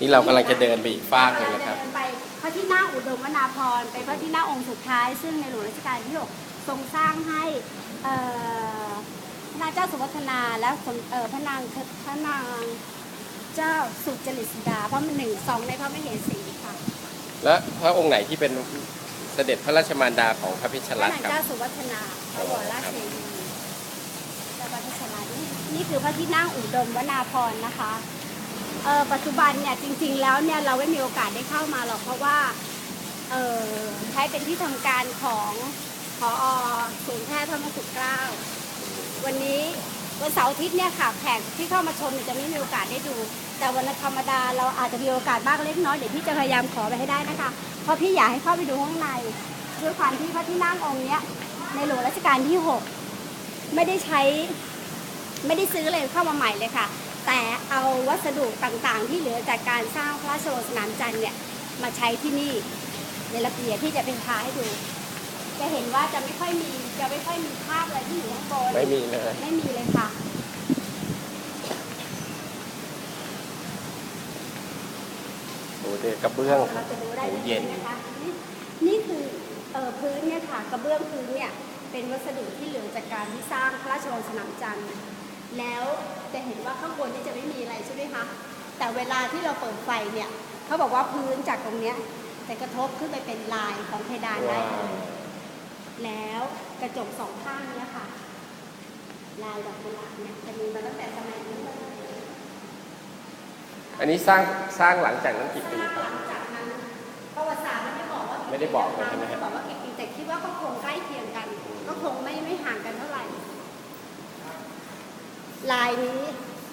นี่เรากำลังจะเดินไปอีกฟากหนึ่งนะครับเดินไปพระที่นั่งอุดมวนาพรณ์เป็นพระที่นั่งองค์สุดท้าย ซึ่งในหลวงรัชกาลที่หกทรงสร้างให้เอ่อพระนางเจ้าสุวัฒนาและสมเอ่อพระนางพระนางเจ้าสุจริตสุดาเพราะมันหนึ่งสองในพระมเหสีค่ะและพระองค์ไหนที่เป็นเสด็จพระราชมารดาของพระพิชพระรัตนางน์ครับ เจ้าสุวัฒนาพระวรราชเทวีเจ้าพระพิชลานี่นี่คือพระที่นั่งอุดมวนาพรณ์นะคะเออปัจจุบันเนี่ยจริง ๆ แล้วเนี่ยเราไม่มีโอกาสได้เข้ามาหรอกเพราะว่าเออใช้เป็นที่ทำการของพอศูนย์แพทย์พระมงกุฎเกล้าวันนี้วันเสาร์อาทิตย์เนี่ยค่ะแขกที่เข้ามาชมเนี่ยจะไม่มีโอกาสได้ดู แต่วันธรรมดาเราอาจจะมีโอกาสบ้างเล็กน้อยเดี๋ยวพี่จะพยายามขอไปให้ได้นะคะ เพราะพี่อยากให้เข้าไปดูข้างในด้วยความที่พระที่นั่งองค์เนี้ยในหลวงรัชกาลที่หกไม่ได้ใช้ ไม่ได้ซื้อเลยเข้ามาใหม่เลยค่ะ แต่เอาวัสดุต่างๆ ที่เหลือจากการสร้างพระราชวังสนามจันทร์เนี่ยมาใช้ที่นี่ในระเบียบที่จะเป็นพาให้ดู จะเห็นว่าจะไม่ค่อยมีจะไม่ค่อยมีภาพอะไรที่อยู่ข้างบนไม่มีเลยไม่มีเลยค่ะโอ้เดกระเบื้องเราจะดูได้โอ้เย็น นะคะนี่นี่คือเอ่อพื้นเนี่ยค่ะกระเบื้องพื้นเนี่ยเป็นวัสดุที่เหลือจากการที่สร้างพระราชวังสนามจันทร์ แล้วจะเห็นว่าข้างบนนี่จะไม่มีอะไรใช่ไหมคะ แต่เวลาที่เราเปิดไฟเนี่ยเขาบอกว่าพื้นจากตรงเนี้ยจะกระทบขึ้นไปเป็นลายของเพดานได้ว้าวเลยแล้วกระจกสองข้างเนี่ยค่ะ ลายดอกกุหลาบเนี่ยจะมีมาตั้งแต่สมัยนู้นเลยอันนี้สร้างสร้างหลังจากนั้นกี่ปีครับ หลังจากนั้นประวัติศาสตร์ไม่ได้บอกว่าไม่ได้บอกเลยใช่ไหมฮะไม่ได้บอกว่ากี่ปีแต่คิดว่าก็คงใกล้เคียงกัน ก็คงไม่ไม่ห่างกันเท่าไหร่ ลายนี้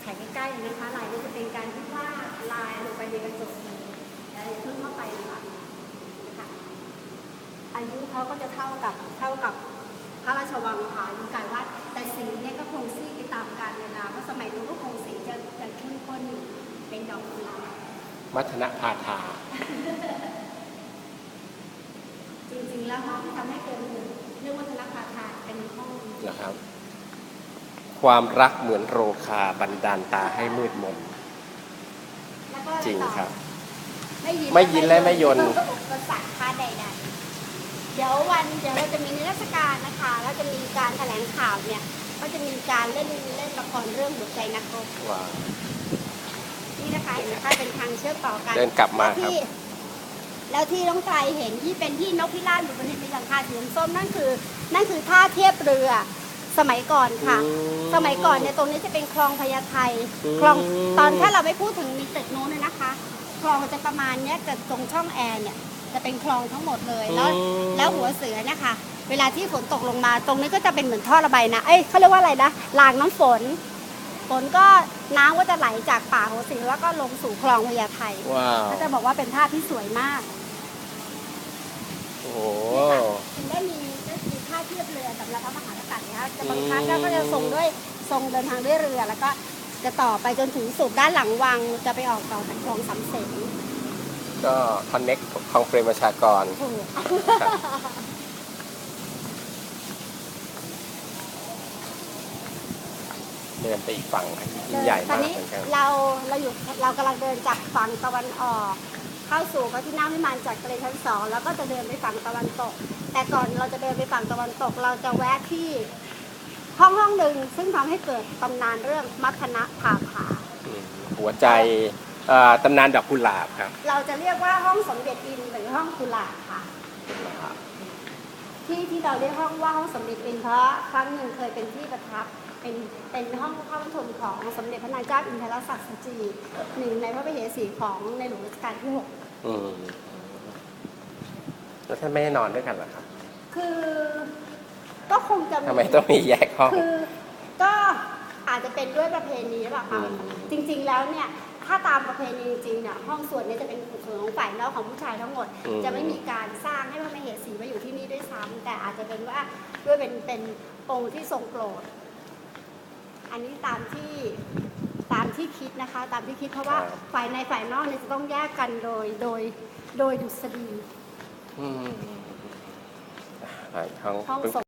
ถ่ายใกล้ๆนะคะ ลายนี้จะเป็นการที่ว่าดลายลงไปในกระจกแล้วเพิ่มเข้าไปนะคะค่ะอายุเขาก็จะเท่ากับเท่ากับพระราชวังค่ะอายุการวัดแต่สีเนี่ยก็คงซีดไปตามกาลเวลาเพราะสมัยนู้นก็คงสีจะจะเข้มข้นอยู่เป็นดอกกุหลาบมัทนะพาธาจริงๆแล้วห้องที่ทำให้เกิดเรื่องวัฒนธรรมค่ะเป็นห้องนะครับ ความรักเหมือนโรคาบันดาลตาให้มืดมน แล้วก็จริงครับ ไม่ยินไม่ยินและไม่ยนอุปสรรคค่าใดๆเดี๋ยววันเดี๋ยวเราจะมีนิทรรศการนะคะแล้วจะมีการแถลงข่าวเนี่ย ก็จะมีการเล่นเล่นละครเรื่องหัวใจนักรบว้าวนี่นะคะเห็นไหมคะเป็นทางเชื่อมต่อกันเดินกลับมาครับ แล้วที่แล้วที่น้องไกลเห็นที่เป็นที่นกพิราบอยู่บนหินมีหลังคาสีส้มนั่นคือ นั่นคือท่าเทียบเรือ สมัยก่อนค่ะ อืมสมัยก่อนเนี่ยตรงนี้จะเป็นคลองพญาไทอืม คลองตอนถ้าเราไม่พูดถึงมีตึกนู้นเลยนะคะ คลองจะประมาณเนี้ยกับตรงช่องแอร์เนี่ยจะเป็นคลองทั้งหมดเลยแล้ว อืมแล้วหัวเสือเนะคะเวลาที่ฝนตกลงมา ตรงนี้ก็จะเป็นเหมือนท่อระบายนะเอ้ยเขาเรียกว่าอะไรนะรางน้ำฝน ฝนก็น้ำก็จะไหลจากป่าหัวเสือแล้วก็ลงสู่คลองพญาไทว้าว ก็จะบอกว่าเป็นท่าที่สวยมาก โอ้โห ถึงได้มีได้มี บางครั้งเราก็จะส่งด้วยทรงเดินทางด้วยเรือแล้วก็จะต่อไปจนถึงสุดด้านหลังวังจะไปออกต่อจากคลองสำเสนก็คอนเน็กของเฟรมประชากรถูกครับเดินไปอีกฝั่งอันนี้ยิ่งใหญ่ตอนมากนี้เหมือนกันเราเราอยู่เรากำลังเดินจากฝั่งตะวันออก เข้าสู่พระที่นั่งวิมานจากทะเลชั้นสองแล้วก็จะเดินไปฝั่งตะวันตก แต่ก่อนเราจะเดินไปฝั่งตะวันตก เราจะแวะที่ ห้องห้องหนึ่งซึ่งทำให้เกิดตำนานเรื่องมัคคณะผาผาอืมหัวใจเอ่อตำนานดอกกุหลาบครับเราจะเรียกว่าห้องสมเด็จอินหรือห้องกุหลาบค่ะ ที่ที่เราเรียกห้องว่าห้องสมเด็จอินเพราะครั้งหนึ่งเคยเป็นที่ประทับเป็นเป็นห้องห้องชมของสมเด็จพระนางเจ้าอินทรศักดิ์สจีหนึ่งในพระมเหสีของในหลวงรัชกาลที่หก อืมแล้วท่านไม่ได้นอนด้วยกันเหรอครับ คือ ก็คงจะทำไมต้องมีแยกห้อง คือก็อาจจะเป็นด้วยประเพณีหรือเปล่าคะอืม จริงๆแล้วเนี่ยถ้าตามประเพณีจริงๆเนี่ยห้องส่วนเนี้จะเป็นส่วนของฝ่ายนอกของผู้ชายทั้งหมดจะไม่มีการสร้างให้พระมเหสีมาอยู่ที่นี่ด้วยซ้ำแต่อาจจะเป็นว่าด้วยเป็นเป็นองค์ที่ทรงโปรด อันนี้ตามที่ตามที่คิดนะคะ ตามที่คิดเพราะว่าครับ ฝ่ายในฝ่ายนอกเนี่ยจะต้องแยกกันโดยโดยโดยดุษฎีอืมอ่าห้อง ห้องทรง